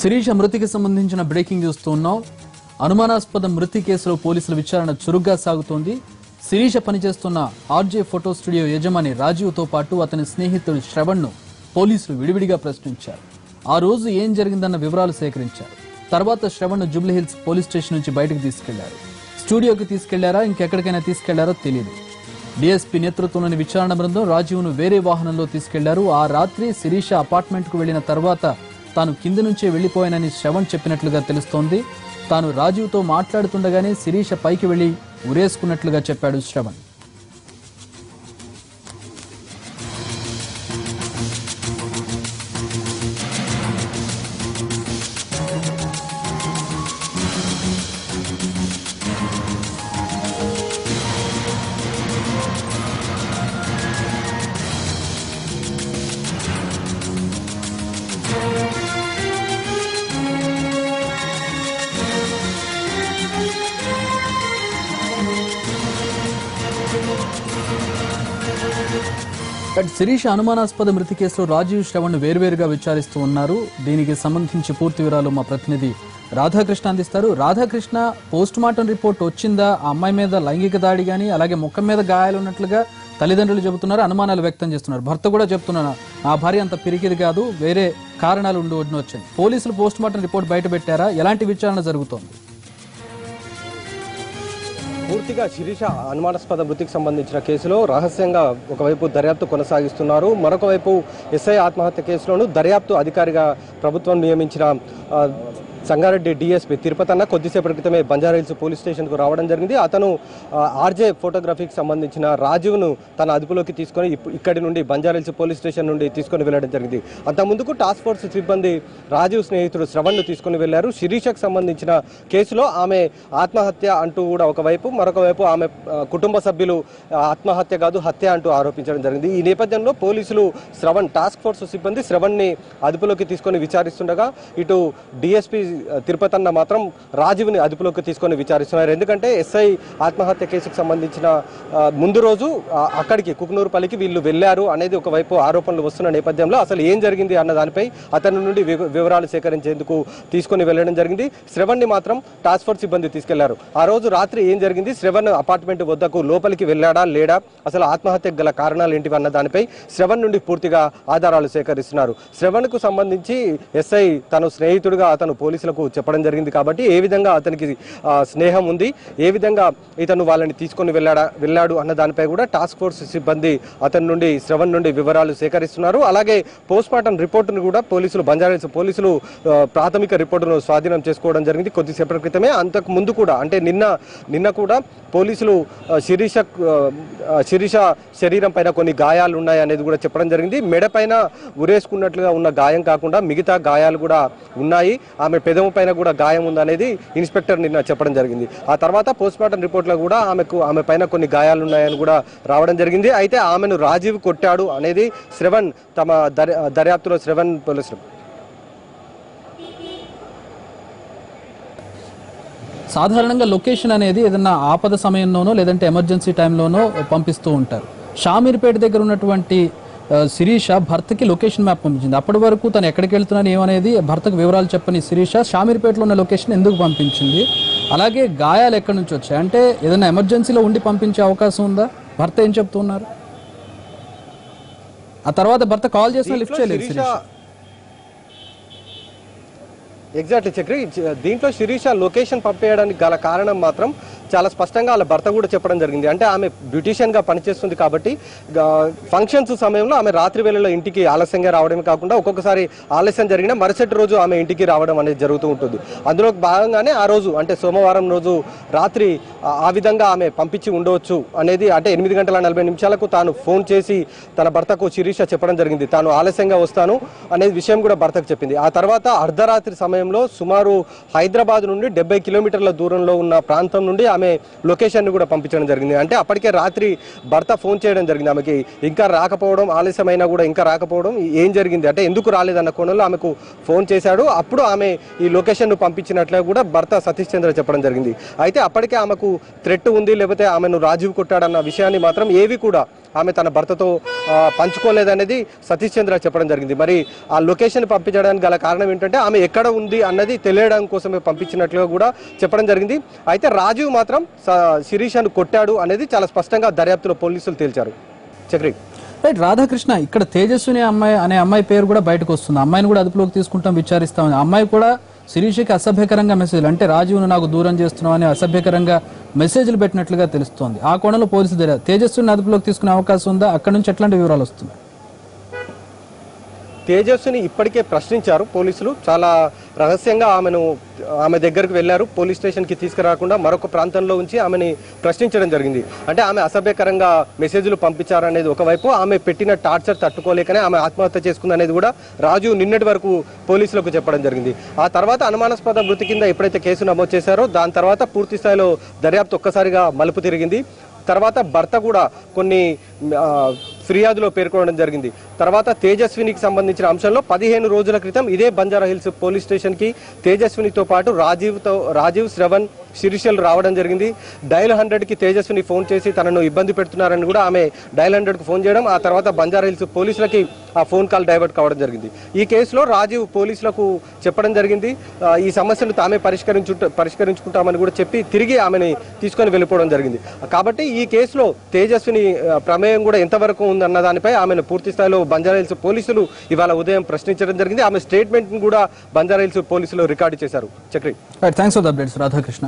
శిరీష మృతికి సంబంధించిన breaking news ఉన్నాం. అనుమానాస్పద మృతి కేసులో పోలీసుల విచారణ చురుగ్గా సాగుతోంది. శిరీష పనిచేస్తున్న ఆర్జే ఫోటో స్టూడియో యజమాని రాజీవ్తో పాటు అతని స్నేహితుడు శ్రవణ్ను పోలీసులు విడివిడిగా ప్రశ్నించారు. ఆ రోజు ఏం జరిగిందన్న వివరాలు సేకరించారు. తర్వాత శ్రవణ్ను జూబ్లీహిల్స్ పోలీస్ స్టేషన్ నుంచి బయటకు తీసుకెళ్ళారు. స్టూడియోకి తీసుకెళ్ళారా? ఇంకెక్కడికైనా తీసుకెళ్ళారో తెలియదు డీఎస్పీ నేతృత్వంలోని విచారణ బృందం రాజీవ్ను వేరే వాహనంలో తీసుకెళ్ళారు. ఆ రాత్రి శిరీష అపార్ట్మెంట్కు వెళ్ళిన తర్వాత తాను కింది నుంచే వెళ్ళిపోయానని శ్రవణ్ చెప్పినట్లుగా తెలుస్తోంది. తాను రాజీవ్తో మాట్లాడుతుండగానే శిరీష పైకి వెళ్ళి ఉరేసుకున్నట్లుగా చెప్పాడు శ్రవణ్. శిరీష అనుమానాస్పద మృతి కేసులో రాజీవ్ శ్రవణ్ వేర్వేరుగా విచారిస్తూ ఉన్నారు. దీనికి సంబంధించి పూర్తి వివరాలు మా ప్రతినిధి రాధాకృష్ణ అందిస్తారు. రాధాకృష్ణ పోస్ట్ మార్టం రిపోర్ట్ వచ్చిందా? ఆ అమ్మాయి మీద లైంగిక దాడి గాని అలాగే ముఖం మీద గాయాలు ఉన్నట్లుగా తల్లిదండ్రులు చెబుతున్నారు అనుమానాలు వ్యక్తం చేస్తున్నారు. భర్త కూడా చెప్తున్నారు ఆ భార్య అంత పిరికిది కాదు వేరే కారణాలు ఉండి వచ్చింది పోలీసులు పోస్ట్ మార్టం రిపోర్ట్ బయట పెట్టారా? ఎలాంటి విచారణ జరుగుతోంది? పూర్తిగా శిరీష అనుమానాస్పద మృతికి సంబంధించిన కేసులో రహస్యంగా ఒకవైపు దర్యాప్తు కొనసాగిస్తున్నారు మరొకవైపు ఎస్ఐ ఆత్మహత్య కేసులోను దర్యాప్తు అధికారిగా ప్రభుత్వం నియమించిన సంగారెడ్డి డిఎస్పీ తిరుపతి అన్న కొద్దిసేపటి క్రితమే బంజారాహిల్స్ పోలీస్ స్టేషన్కు రావడం జరిగింది. అతను ఆర్జే ఫోటోగ్రఫీకి సంబంధించిన రాజీవ్ను తన అదుపులోకి తీసుకొని ఇక్కడి నుండి బంజారాహిల్స్ పోలీస్ స్టేషన్ నుండి తీసుకొని వెళ్ళడం జరిగింది. అంత ముందుకు టాస్క్ ఫోర్స్ సిబ్బంది రాజీవ్ స్నేహితుడు శ్రవణ్ను తీసుకొని వెళ్ళారు శిరీషకు సంబంధించిన కేసులో ఆమె ఆత్మహత్య అంటూ కూడా ఒకవైపు మరొక వైపు ఆమె కుటుంబ సభ్యులు ఆత్మహత్య కాదు హత్య అంటూ ఆరోపించడం జరిగింది. ఈ నేపథ్యంలో పోలీసులు శ్రవణ్ టాస్క్ ఫోర్స్ సిబ్బంది శ్రవణ్ని అదుపులోకి తీసుకొని విచారిస్తుండగా ఇటు డిఎస్పీ తిరుపతి అన్న మాత్రం రాజీవ్ని అదుపులోకి తీసుకొని విచారిస్తున్నారు. ఎందుకంటే ఎస్ఐ ఆత్మహత్య కేసుకు సంబంధించిన ముందు రోజు అక్కడికి కుకునూరుపల్లికి వీళ్ళు వెళ్ళారు అనేది ఒకవైపు ఆరోపణలు వస్తున్న నేపథ్యంలో అసలు ఏం జరిగింది అన్న దానిపై అతని నుండి వివరాలు సేకరించేందుకు తీసుకొని వెళ్ళడం జరిగింది. శ్రవణ్ని మాత్రం టాస్క్ ఫోర్స్ సిబ్బంది తీసుకెళ్ళారు. ఆ రోజు రాత్రి ఏం జరిగింది? శ్రవణ్ అపార్ట్మెంట్ వద్దకు లోపలికి వెళ్ళాడా? లేడా? అసలు ఆత్మహత్యకు గల కారణాలు ఏంటివి అన్న దానిపై శ్రవణ్ నుండి పూర్తిగా ఆధారాలు సేకరిస్తున్నారు. శ్రవణ్కు సంబంధించి ఎస్ఐ తను స్నేహితుడిగా అతను పోలీసులకు చెప్పడం జరిగింది కాబట్టి ఏ విధంగా అతనికి స్నేహం ఉంది ఏ విధంగా ఇతను వాళ్ళని తీసుకొని వెళ్ళాడా వెళ్ళాడు అన్న దానిపై కూడా టాస్క్ ఫోర్స్ సిబ్బంది అతని నుండి శ్రవణ్ నుండి వివరాలు సేకరిస్తున్నారు. అలాగే పోస్ట్ మార్టం రిపోర్టును కూడా పోలీసులు బంజారాహిల్స్ పోలీసులు ప్రాథమిక రిపోర్టును స్వాధీనం చేసుకోవడం జరిగింది కొద్దిసేపటి క్రితమే. అంతకు ముందు కూడా అంటే నిన్న నిన్న కూడా పోలీసులు శిరీష శిరీష శరీరం పైన కొన్ని గాయాలు ఉన్నాయి అనేది కూడా చెప్పడం జరిగింది. మెడ పైన ఉరేసుకున్నట్లుగా ఉన్న గాయం కాకుండా మిగతా గాయాలు కూడా ఉన్నాయి. ఆమె పెదము పైన కూడా గాయం ఉందనేది ఇన్స్పెక్టర్ నిన్న చెప్పడం జరిగింది. ఆ తర్వాత పోస్ట్ మార్టం రిపోర్ట్లో కూడా ఆమెకు ఆమె పైన కొన్ని గాయాలు ఉన్నాయని కూడా రావడం జరిగింది. అయితే ఆమెను రాజీవ్ కొట్టాడు అనేది శ్రవణ్ తమ దర్యాప్తులో శ్రవణ్ పోలీసులు. సాధారణంగా లొకేషన్ అనేది ఏదైనా ఆపద సమయంలోనో లేదంటే ఎమర్జెన్సీ టైంలోనో పంపిస్తూ ఉంటారు. షామీర్పేట దగ్గర ఉన్నటువంటి శిరీష భర్తకి లొకేషన్ మ్యాప్ పంపించింది. అప్పటి వరకు తను ఎక్కడికి వెళ్తున్నాను ఏమనేది భర్తకు వివరాలు చెప్పని శిరీష షామీర్పేటలో ఉన్న లొకేషన్ ఎందుకు పంపించింది? అలాగే గాయాలు ఎక్కడి నుంచి వచ్చాయి? అంటే ఏదైనా ఎమర్జెన్సీలో ఉండి పంపించే అవకాశం ఉందా? భర్త ఏం చెప్తున్నారు? ఆ తర్వాత భర్త కాల్ చేసినా లిఫ్ట్ చేయలేదు శిరీష ఎగ్జాక్ట్ చక్రి. దీంట్లో శిరీష లొకేషన్ పంపేయడానికి గల కారణం మాత్రం చాలా స్పష్టంగా వాళ్ళ భర్త కూడా చెప్పడం జరిగింది. అంటే ఆమె బ్యూటీషియన్గా పనిచేస్తుంది కాబట్టి ఫంక్షన్స్ సమయంలో ఆమె రాత్రి వేళలో ఇంటికి ఆలస్యంగా రావడమే కాకుండా ఒక్కొక్కసారి ఆలస్యం జరిగిన మరుసటి రోజు ఆమె ఇంటికి రావడం అనేది జరుగుతూ ఉంటుంది. అందులో భాగంగానే ఆ రోజు అంటే సోమవారం రోజు రాత్రి ఆ- విధంగా ఆమె పంపించి ఉండవచ్చు అనేది అంటే ఎనిమిది గంటల నలభై నిమిషాలకు తాను ఫోన్ చేసి తన భర్తకు శిరీష చెప్పడం జరిగింది. తాను ఆలస్యంగా వస్తాను అనే విషయం కూడా భర్తకు చెప్పింది. ఆ తర్వాత అర్ధరాత్రి సమయంలో సుమారు హైదరాబాద్ నుండి డెబ్బై కిలోమీటర్ల దూరంలో ఉన్న ప్రాంతం నుండి ఆమె ఆమె లొకేషన్ కూడా పంపించడం జరిగింది. అంటే అప్పటికే రాత్రి భర్త ఫోన్ చేయడం జరిగింది ఆమెకి. ఇంకా రాకపోవడం ఆలస్యమైనా కూడా ఇంకా రాకపోవడం ఏం జరిగింది? అంటే ఎందుకు రాలేదన్న కోణంలో ఆమెకు ఫోన్ చేశాడు. అప్పుడు ఆమె ఈ లొకేషన్ పంపించినట్లు కూడా భర్త సతీష్ చంద్ర చెప్పడం జరిగింది. అయితే అప్పటికే ఆమెకు థ్రెట్ ఉంది. లేకపోతే ఆమెను రాజీవ్ కొట్టాడన్న విషయాన్ని మాత్రం ఏవి కూడా ఆమె తన భర్తతో పంచుకోలేదనేది సతీష్ చంద్ర చెప్పడం జరిగింది. మరి ఆ లొకేషన్ పంపించడానికి గల కారణం ఏంటంటే ఆమె ఎక్కడ ఉంది అన్నది తెలియడం కోసమే పంపించినట్లుగా కూడా చెప్పడం జరిగింది. అయితే రాజీవ్ మాత్రం స- శిరీషను కొట్టాడు అనేది చాలా స్పష్టంగా దర్యాప్తులో పోలీసులు తేల్చారు. చక్రి. రైట్ రాధాకృష్ణ ఇక్కడ తేజస్విని అమ్మాయి అనే అమ్మాయి పేరు కూడా బయటకు వస్తుంది. అమ్మాయిని కూడా అదుపులోకి తీసుకుంటాం విచారిస్తామని అమ్మాయి కూడా శిరీషకి అసభ్యకరంగా మెసేజ్లు అంటే రాజీవ్ను నాకు దూరం చేస్తున్నావు అని అసభ్యకరంగా మెసేజ్లు పెట్టినట్లుగా తెలుస్తోంది. ఆ కోణంలో పోలీసు దర్యాప్తు తేజస్విని అదుపులోకి తీసుకునే అవకాశం ఉందా? అక్కడ నుంచి ఎట్లాంటి వివరాలు వస్తున్నాయి? తేజస్సుని ఇప్పటికే ప్రశ్నించారు పోలీసులు. చాలా రహస్యంగా ఆమెను ఆమె దగ్గరకు వెళ్ళారు పోలీస్ స్టేషన్కి తీసుకురాకుండా మరొక ప్రాంతంలో ఉంచి ఆమెని ప్రశ్నించడం జరిగింది. అంటే ఆమె అసభ్యకరంగా మెసేజ్లు పంపించారనేది ఒకవైపు ఆమె పెట్టిన టార్చర్ తట్టుకోలేకనే ఆమె ఆత్మహత్య చేసుకుందనేది కూడా రాజు నిన్నటి వరకు పోలీసులకు చెప్పడం జరిగింది. ఆ తర్వాత అనుమానాస్పద మృతి కింద ఎప్పుడైతే కేసు నమోదు చేశారో దాని తర్వాత పూర్తి స్థాయిలో దర్యాప్తు ఒక్కసారిగా మలుపు తిరిగింది. తర్వాత భర్త కూడా కొన్ని ఫిర్యాదులో పేర్కొనడం జరిగింది. తర్వాత తేజస్వినికి సంబంధించిన అంశంలో పదిహేను రోజుల క్రితం ఇదే బంజారా హిల్స్ పోలీస్ స్టేషన్కి తేజస్వినితో పాటు రాజీవ్తో రాజీవ్ శ్రవణ్ శిరీషలు రావడం జరిగింది. డైల్ హండ్రెడ్కి తేజస్విని ఫోన్ చేసి తనను ఇబ్బంది పెడుతున్నారని కూడా ఆమె డైల్ హండ్రెడ్కి ఫోన్ చేయడం ఆ తర్వాత బంజారా హిల్స్ పోలీసులకి ఆ ఫోన్ కాల్ డైవర్ట్ కావడం జరిగింది. ఈ కేసులో రాజీవ్ పోలీసులకు చెప్పడం జరిగింది. ఈ సమస్యను తామే పరిష్కరించు పరిష్కరించుకుంటామని కూడా చెప్పి తిరిగి ఆమెని తీసుకొని వెళ్ళిపోవడం జరిగింది. కాబట్టి ఈ కేసులో తేజస్విని ప్రమే ప్రమేయం కూడా ఎంతవరకు ఉందన్న దానిపై ఆమెను పూర్తి స్థాయిలో బంజారా హిల్స్ పోలీసులు ఇవాళ ఉదయం ప్రశ్నించడం జరిగింది. ఆమె స్టేట్మెంట్ కూడా బంజారా హిల్స్ పోలీసులు రికార్డు చేశారు. Chakri. Thanks for the updates Radhakrishna